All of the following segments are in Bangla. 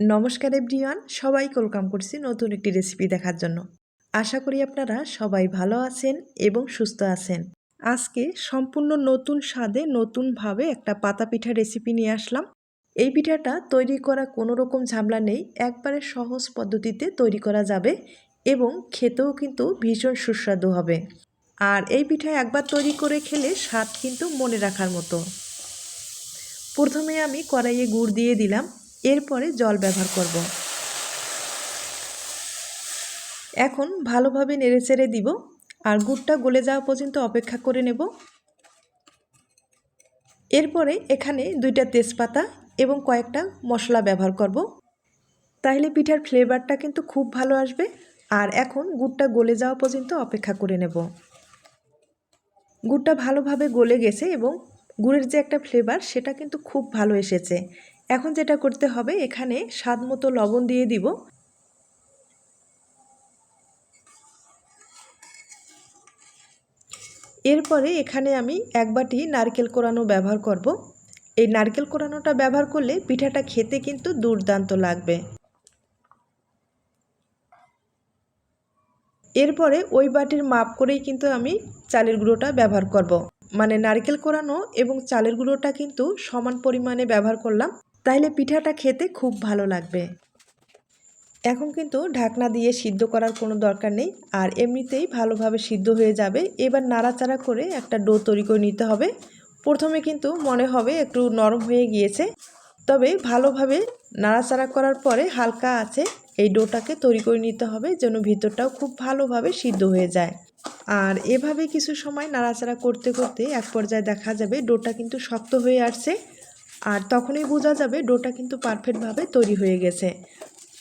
নমস্কার এভরিওয়ান সবাই ওয়েলকাম করছি নতুন একটি রেসিপি দেখার জন্য। আশা করি আপনারা সবাই ভালো আছেন এবং সুস্থ আছেন। আজকে সম্পূর্ণ নতুন স্বাদে, নতুনভাবে একটা পাতা পিঠা রেসিপি নিয়ে আসলাম। এই পিঠাটা তৈরি করা কোনো রকম ঝামেলা নেই, একবারে সহজ পদ্ধতিতে তৈরি করা যাবে এবং খেতেও কিন্তু ভীষণ সুস্বাদু হবে। আর এই পিঠা একবার তৈরি করে খেলে স্বাদ কিন্তু মনে রাখার মতো। প্রথমে আমি কড়াইয়ে গুড় দিয়ে দিলাম। এরপরে জল ব্যবহার করব। এখন ভালোভাবে নেড়েচেড়ে দিব আর গুড়টা গলে যাওয়া পর্যন্ত অপেক্ষা করে নেব। এরপরে এখানে দুইটা তেজপাতা এবং কয়েকটা মশলা ব্যবহার করব। তাহলে পিঠার ফ্লেভারটা কিন্তু খুব ভালো আসবে আর এখন গুড়টা গলে যাওয়া পর্যন্ত অপেক্ষা করে নেব। গুড়টা ভালোভাবে গলে গেছে এবং গুড়ের যে একটা ফ্লেভার সেটা কিন্তু খুব ভালো এসেছে। এখন যেটা করতে হবে, এখানে স্বাদ মতো লবণ দিয়ে দিব। এরপরে এখানে আমি এক বাটি নারকেল কোরানো ব্যবহার করব। এই নারকেল কোরানোটা ব্যবহার করলে পিঠাটা খেতে কিন্তু দুর্দান্ত লাগবে। এরপরে ওই বাটির মাপ করেই কিন্তু আমি চালের গুঁড়োটা ব্যবহার করব। মানে নারকেল কোরানো এবং চালের গুঁড়োটা কিন্তু সমান পরিমাণে ব্যবহার করলাম। তাইলে পিঠাটা খেতে খুব ভালো লাগবে। এখন কিন্তু ঢাকনা দিয়ে সিদ্ধ করার কোনো দরকার নেই, আর এমনিতেই ভালোভাবে সিদ্ধ হয়ে যাবে। এবার নাড়াচাড়া করে একটা ডো তৈরি করে নিতে হবে। প্রথমে কিন্তু মনে হবে একটু নরম হয়ে গিয়েছে, তবে ভালোভাবে নাড়াচাড়া করার পরে হালকা আছে এই ডোটাকে তৈরি করে নিতে হবে যেন ভিতরটাও খুব ভালোভাবে সিদ্ধ হয়ে যায়। আর এভাবে কিছু সময় নাড়াচাড়া করতে করতে এক পর্যায়ে দেখা যাবে ডোটা কিন্তু শক্ত হয়ে আসছে। আর তখনই বোঝা যাবে ডোটা কিন্তু পারফেক্টভাবে তৈরি হয়ে গেছে।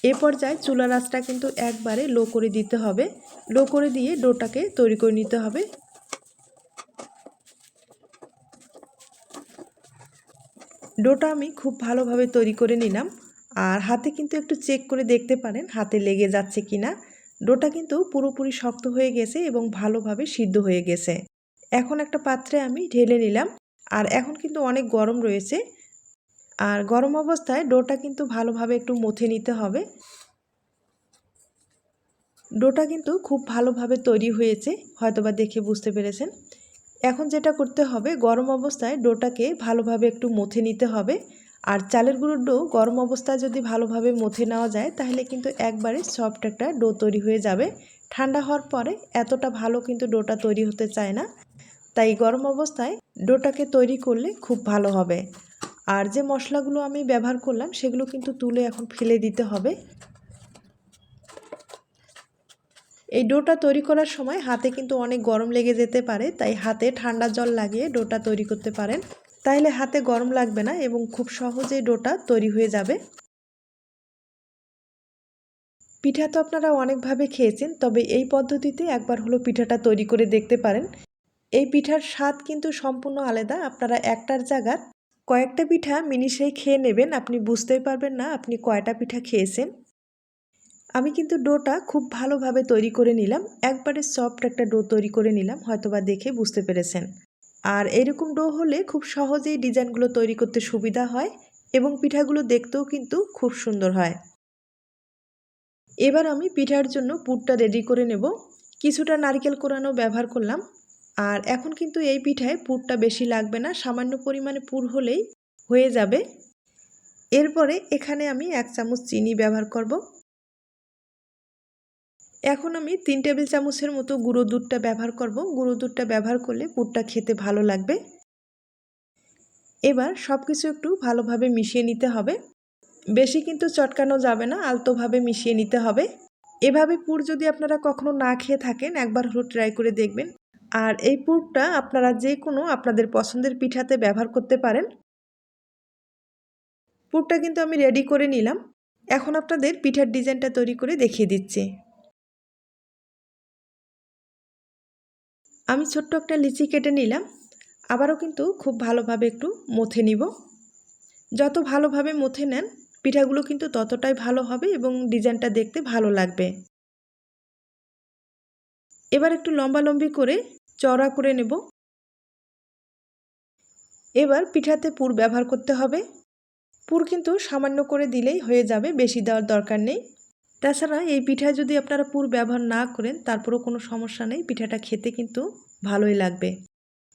এ পর্যায়ে চুলা রাসটা কিন্তু একবারে লো করে দিতে হবে। লো করে দিয়ে ডোটাকে তৈরি করে নিতে হবে। ডোটা আমি খুব ভালোভাবে তৈরি করে নিলাম। আর হাতে কিন্তু একটু চেক করে দেখতে পারেন হাতে লেগে যাচ্ছে কি না ডোটা কিন্তু পুরোপুরি শক্ত হয়ে গেছে এবং ভালোভাবে সিদ্ধ হয়ে গেছে। এখন একটা পাত্রে আমি ঢেলে নিলাম। আর এখন কিন্তু অনেক গরম রয়েছে। আর গরম অবস্থায় ডোটা কিন্তু ভালোভাবে একটু মথে নিতে হবে। ডোটা কিন্তু খুব ভালোভাবে তৈরি হয়েছে, হয়তোবা দেখে বুঝতে পেরেছেন। এখন যেটা করতে হবে, গরম অবস্থায় ডোটাকে ভালোভাবে একটু মথে নিতে হবে। আর চালের গুঁড়োর ডো গরম অবস্থায় যদি ভালোভাবে মথে নেওয়া যায়, তাহলে কিন্তু একবারে সফট একটা ডো তৈরি হয়ে যাবে। ঠান্ডা হওয়ার পরে এতটা ভালো কিন্তু ডোটা তৈরি হতে চায় না। তাই গরম অবস্থায় ডোটাকে তৈরি করলে খুব ভালো হবে। আর যে মশলাগুলো আমি ব্যবহার করলাম, সেগুলো কিন্তু তুলে এখন ফেলে দিতে হবে। এই ডোটা তৈরি করার সময় হাতে কিন্তু অনেক গরম লেগে যেতে পারে, তাই হাতে ঠান্ডা জল লাগিয়ে ডোটা তৈরি করতে পারেন। তাইলে হাতে গরম লাগবে না এবং খুব সহজেই ডোটা তৈরি হয়ে যাবে। পিঠা তো আপনারা অনেকভাবে খেয়েছেন, তবে এই পদ্ধতিতে একবার হলো পিঠাটা তৈরি করে দেখতে পারেন। এই পিঠার স্বাদ কিন্তু সম্পূর্ণ আলাদা, আপনারা একটার জায়গার কয়েকটা পিঠা মিনিশেই খেয়ে নেবেন, আপনি বুঝতেই পারবেন না আপনি কয়টা পিঠা খেয়েছেন। আমি কিন্তু ডোটা খুব ভালোভাবে তৈরি করে নিলাম, একবারে সফট একটা ডো তৈরি করে নিলাম, হয়তোবা দেখে বুঝতে পেরেছেন। আর এরকম ডো হলে খুব সহজেই ডিজাইনগুলো তৈরি করতে সুবিধা হয় এবং পিঠাগুলো দেখতেও কিন্তু খুব সুন্দর হয়। এবার আমি পিঠার জন্য পুরটা রেডি করে নেব। কিছুটা নারকেল কোরানো ব্যবহার করলাম আর এখন কিন্তু এই পিঠায় পুরটা বেশি লাগবে না, সামান্য পরিমাণে পুর হলেই হয়ে যাবে। এরপরে এখানে আমি এক চামচ চিনি ব্যবহার করব। এখন আমি তিন টেবিল চামচের মতো গুঁড়ো দুধটা ব্যবহার করব। গুঁড়ো দুধটা ব্যবহার করলে পুরটা খেতে ভালো লাগবে। এবার সব কিছু একটু ভালোভাবে মিশিয়ে নিতে হবে। বেশি কিন্তু চটকানো যাবে না, আলতোভাবে মিশিয়ে নিতে হবে। এভাবে পুর যদি আপনারা কখনো না খেয়ে থাকেন, একবার হলো ট্রাই করে দেখবেন। আর এই পুরটা আপনারা যে কোনো আপনাদের পছন্দের পিঠাতে ব্যবহার করতে পারেন। পুরটা কিন্তু আমি রেডি করে নিলাম। এখন আপনাদের পিঠার ডিজাইনটা তৈরি করে দেখিয়ে দিচ্ছি। আমি ছোট্ট একটা লিচি কেটে নিলাম। আবারও কিন্তু খুব ভালোভাবে একটু মথে নিব। যত ভালোভাবে মথে নেন, পিঠাগুলো কিন্তু ততটাই ভালো হবে এবং ডিজাইনটা দেখতে ভালো লাগবে। এবার একটু লম্বা লম্বি করে চড়া করে নেব। এবার পিঠাতে পুর ব্যবহার করতে হবে। পুর কিন্তু সামান্য করে দিলেই হয়ে যাবে, বেশি দেওয়ার দরকার নেই। তাছাড়া এই পিঠায় যদি আপনারা পুর ব্যবহার না করেন, তারপরেও কোনো সমস্যা নেই, পিঠাটা খেতে কিন্তু ভালোই লাগবে।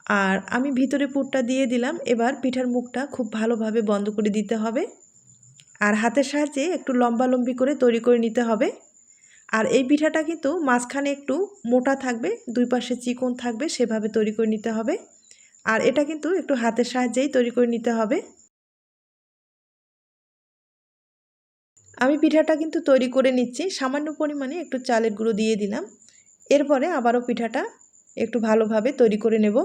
আর আমি ভিতরে পুরটা দিয়ে দিলাম, এবার পিঠার মুখটা খুব ভালোভাবে বন্ধ করে দিতে হবে। আর হাতের সাহায্যে একটু লম্বা লম্বি করে তৈরি করে নিতে হবে। আর এই পিঠাটা কিন্তু মাঝখানে একটু মোটা থাকবে, দুই পাশে চিকন থাকবে, সেভাবে তৈরি করে নিতে হবে। আর এটা কিন্তু একটু হাতের সাহায্যেই তৈরি করে নিতে হবে। আমি পিঠাটা কিন্তু তৈরি করে নিচ্ছি, সামান্য পরিমাণে একটু চালের গুঁড়ো দিয়ে দিলাম। এরপরে আবারও পিঠাটা একটু ভালোভাবে তৈরি করে নেব।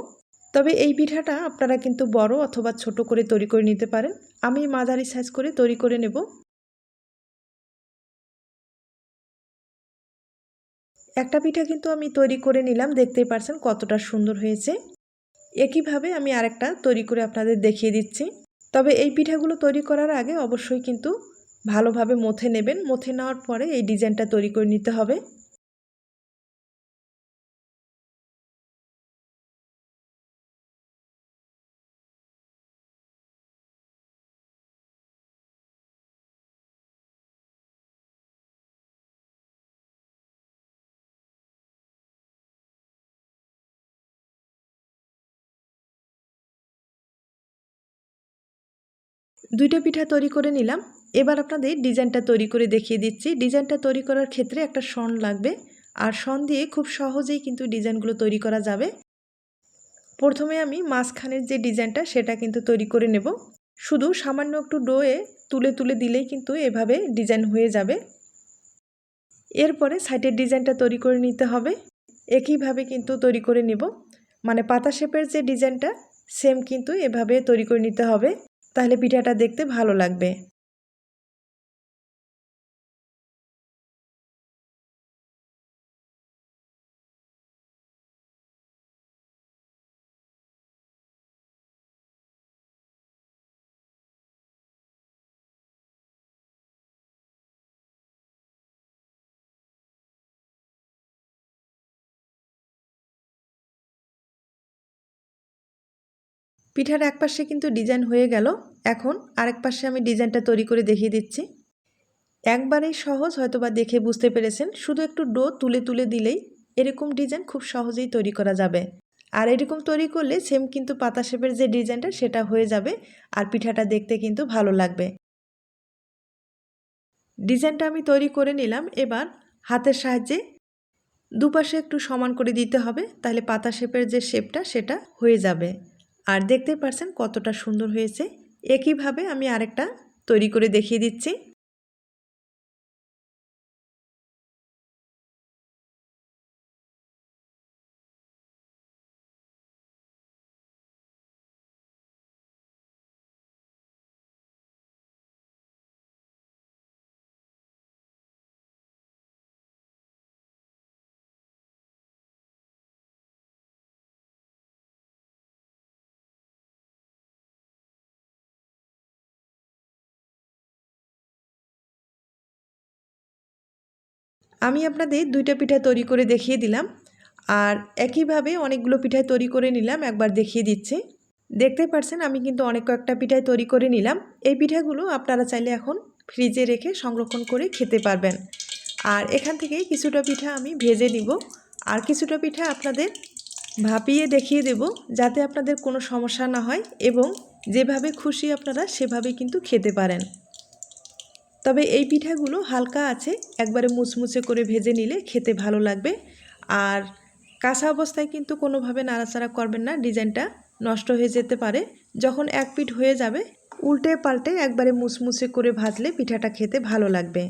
তবে এই পিঠাটা আপনারা কিন্তু বড় অথবা ছোট করে তৈরি করে নিতে পারেন। আমি মাঝারি সাইজ করে তৈরি করে নেব। একটা পিঠা কিন্তু আমি তৈরি করে নিলাম, দেখতেই পারছেন কতটা সুন্দর হয়েছে। একইভাবে আমি আরেকটা তৈরি করে আপনাদের দেখিয়ে দিচ্ছি। তবে এই পিঠাগুলো তৈরি করার আগে অবশ্যই কিন্তু ভালোভাবে মথে নেবেন। মথে নেওয়ার পরে এই ডিজাইনটা তৈরি করে নিতে হবে। দুইটা পিঠা তৈরি করে নিলাম। এবার আপনাদের ডিজাইনটা তৈরি করে দেখিয়ে দিচ্ছি। ডিজাইনটা তৈরি করার ক্ষেত্রে একটা শন লাগবে। আর শন দিয়ে খুব সহজেই কিন্তু ডিজাইনগুলো তৈরি করা যাবে। প্রথমে আমি মাঝখানের যে ডিজাইনটা, সেটা কিন্তু তৈরি করে নেব। শুধু সামান্য একটু ডোয়ে তুলে তুলে দিলেই কিন্তু এভাবে ডিজাইন হয়ে যাবে। এরপরে সাইডের ডিজাইনটা তৈরি করে নিতে হবে। একইভাবে কিন্তু তৈরি করে নেব। মানে পাতা শেপের যে ডিজাইনটা, সেম কিন্তু এভাবে তৈরি করে নিতে হবে। তাহলে পিঠাটা দেখতে ভালো লাগবে। পিঠার এক পাশে কিন্তু ডিজাইন হয়ে গেল। এখন আরেক পাশে আমি ডিজাইনটা তৈরি করে দেখিয়ে দিচ্ছি। একবারেই সহজ হয়তো বা দেখে বুঝতে পেরেছেন। শুধু একটু ডো তুলে তুলে দিলেই এরকম ডিজাইন খুব সহজেই তৈরি করা যাবে। আর এরকম তৈরি করলে সেম কিন্তু পাতা শেপের যে ডিজাইনটা, সেটা হয়ে যাবে আর পিঠাটা দেখতে কিন্তু ভালো লাগবে। ডিজাইনটা আমি তৈরি করে নিলাম। এবার হাতের সাহায্যে দুপাশে একটু সমান করে দিতে হবে। তাহলে পাতা শেপের যে শেপটা সেটা হয়ে যাবে। আর দেখতে পারছেন কতটা সুন্দর হয়েছে। একইভাবে আমি আরেকটা তৈরি করে দেখিয়ে দিচ্ছি। আমি আপনাদের দুইটা পিঠা তৈরি করে দেখিয়ে দিলাম। আর একইভাবে অনেকগুলো পিঠায় তৈরি করে নিলাম, একবার দেখিয়ে দিচ্ছি। দেখতে পারছেন, আমি কিন্তু অনেক কয়েকটা পিঠায় তৈরি করে নিলাম। এই পিঠাগুলো আপনারা চাইলে এখন ফ্রিজে রেখে সংরক্ষণ করে খেতে পারবেন। আর এখান থেকে কিছুটা পিঠা আমি ভেজে নিব। আর কিছুটা পিঠা আপনাদের ভাপিয়ে দেখিয়ে দেব, যাতে আপনাদের কোনো সমস্যা না হয় এবং যেভাবে খুশি আপনারা সেভাবে কিন্তু খেতে পারেন। তবে এই পিঠাগুলো হালকা আছে, একবারে মুচমুচে করে ভেজে নিলে খেতে ভালো লাগবে। আর কাঁচা অবস্থায় কিন্তু কোনোভাবে নাড়াচাড়া করবেন না, ডিজাইনটা নষ্ট হয়ে যেতে পারে। যখন এক পিঠ হয়ে যাবে, উল্টে পাল্টে একবারে মুচমুচে করে ভাজলে পিঠাটা খেতে ভালো লাগবে।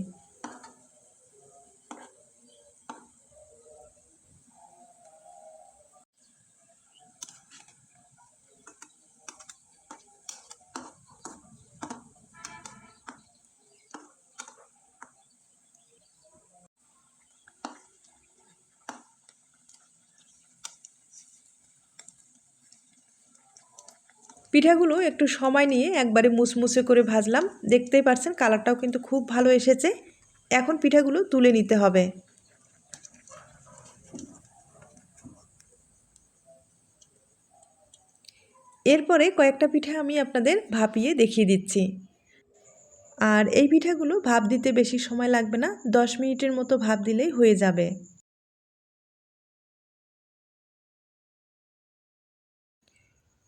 পিঠাগুলো একটু সময় নিয়ে একবারে মুসমুসে করে ভাজলাম। দেখতেই পারছেন, কালারটাও কিন্তু খুব ভালো এসেছে। এখন পিঠাগুলো তুলে নিতে হবে। এরপরে কয়েকটা পিঠা আমি আপনাদের ভাপিয়ে দেখিয়ে দিচ্ছি। আর এই পিঠাগুলো ভাপ দিতে বেশি সময় লাগবে না, দশ মিনিটের মতো ভাপ দিলেই হয়ে যাবে।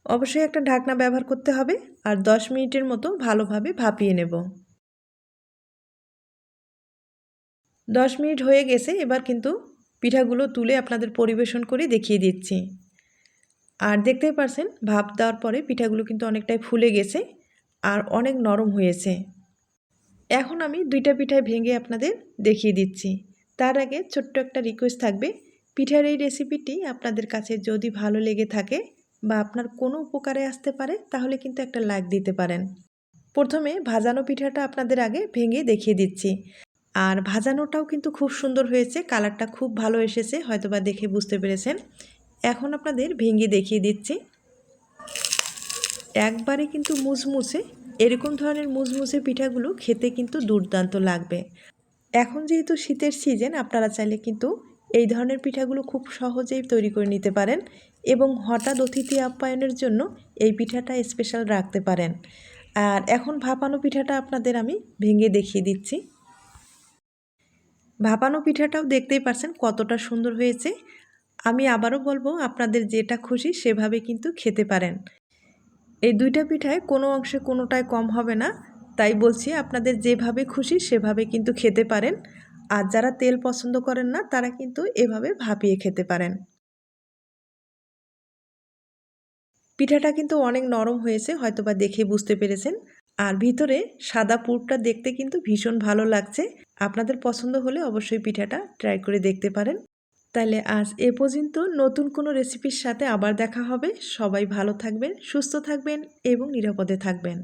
অবশ্যই একটা ঢাকনা ব্যবহার করতে হবে আর দশ মিনিটের মতো ভালোভাবে ভাপিয়ে নেব। দশ মিনিট হয়ে গেছে, এবার কিন্তু পিঠাগুলো তুলে আপনাদের পরিবেশন করে দেখিয়ে দিচ্ছি। আর দেখতেই পারছেন, ভাপ দেওয়ার পরে পিঠাগুলো কিন্তু অনেকটাই ফুলে গেছে আর অনেক নরম হয়েছে। এখন আমি দুইটা পিঠায় ভেঙে আপনাদের দেখিয়ে দিচ্ছি। তার আগে ছোট্ট একটা রিকোয়েস্ট থাকবে, পিঠার এই রেসিপিটি আপনাদের কাছে যদি ভালো লেগে থাকে বা আপনার কোনো উপকারে আসতে পারে, তাহলে কিন্তু একটা লাইক দিতে পারেন। প্রথমে ভাজানো পিঠাটা আপনাদের আগে ভেঙে দেখিয়ে দিচ্ছি। আর ভাজানোটাও কিন্তু খুব সুন্দর হয়েছে কালারটা খুব ভালো এসেছে, হয়তোবা দেখে বুঝতে পেরেছেন। এখন আপনাদের ভেঙে দেখিয়ে দিচ্ছি। একবারে কিন্তু মুসমুসে এরকম ধরনের মুসমুসে পিঠাগুলো খেতে কিন্তু দুর্দান্ত লাগবে। এখন যেহেতু শীতের সিজন আপনারা চাইলে কিন্তু এই ধরনের পিঠাগুলো খুব সহজেই তৈরি করে নিতে পারেন। এবং হঠাৎ অতিথি আপ্যায়নের জন্য এই পিঠাটা স্পেশাল রাখতে পারেন। আর এখন ভাপানো পিঠাটা আপনাদের আমি ভেঙে দেখিয়ে দিচ্ছি। ভাপানো পিঠাটাও দেখতেই পারছেন কতটা সুন্দর হয়েছে। আমি আবারও বলব, আপনাদের যেটা খুশি সেভাবে কিন্তু খেতে পারেন। এই দুইটা পিঠায় কোনো অংশে কোনোটায় কম হবে না, তাই বলছি আপনাদের যেভাবে খুশি সেভাবে কিন্তু খেতে পারেন। আর যারা তেল পছন্দ করেন না, তারা কিন্তু এভাবে ভাপিয়ে খেতে পারেন। পিঠাটা কিন্তু অনেক নরম হয়েছে হয়তো বা দেখে বুঝতে পেরেছেন। আর ভিতরে সাদা পুরটা দেখতে কিন্তু ভীষণ ভালো লাগছে। আপনাদের পছন্দ হলে অবশ্যই পিঠাটা ট্রাই করে দেখতে পারেন। তাহলে আজ এ পর্যন্ত, নতুন কোনো রেসিপির সাথে আবার দেখা হবে। সবাই ভালো থাকবেন, সুস্থ থাকবেন এবং নিরাপদে থাকবেন।